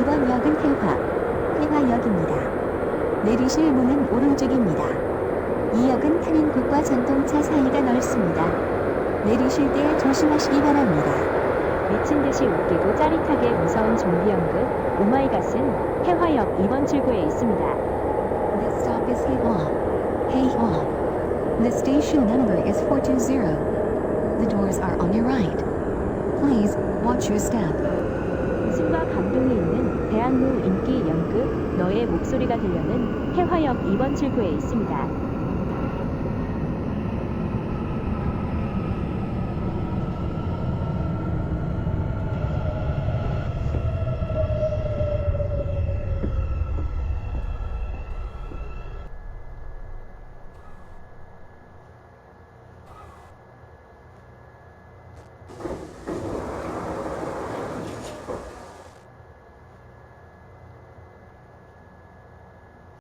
이번 역은 태화, 태화역입니다. 내리실 문은 오른쪽입니다. 이 역은 곳과 전동차 사이가 넓습니다. 내리실 때 조심하시기 바랍니다. 미친 듯이 웃기고 짜릿하게 무서운 좀비 연극 오마이갓은 해화역 2번 출구에 있습니다. The stop is Haewon. Haewon. The station number is 420. The doors are on your right. Please watch your step. 웃음과 감동이 있는 대학로 인기 연극 너의 목소리가 들려는 해화역 2번 출구에 있습니다.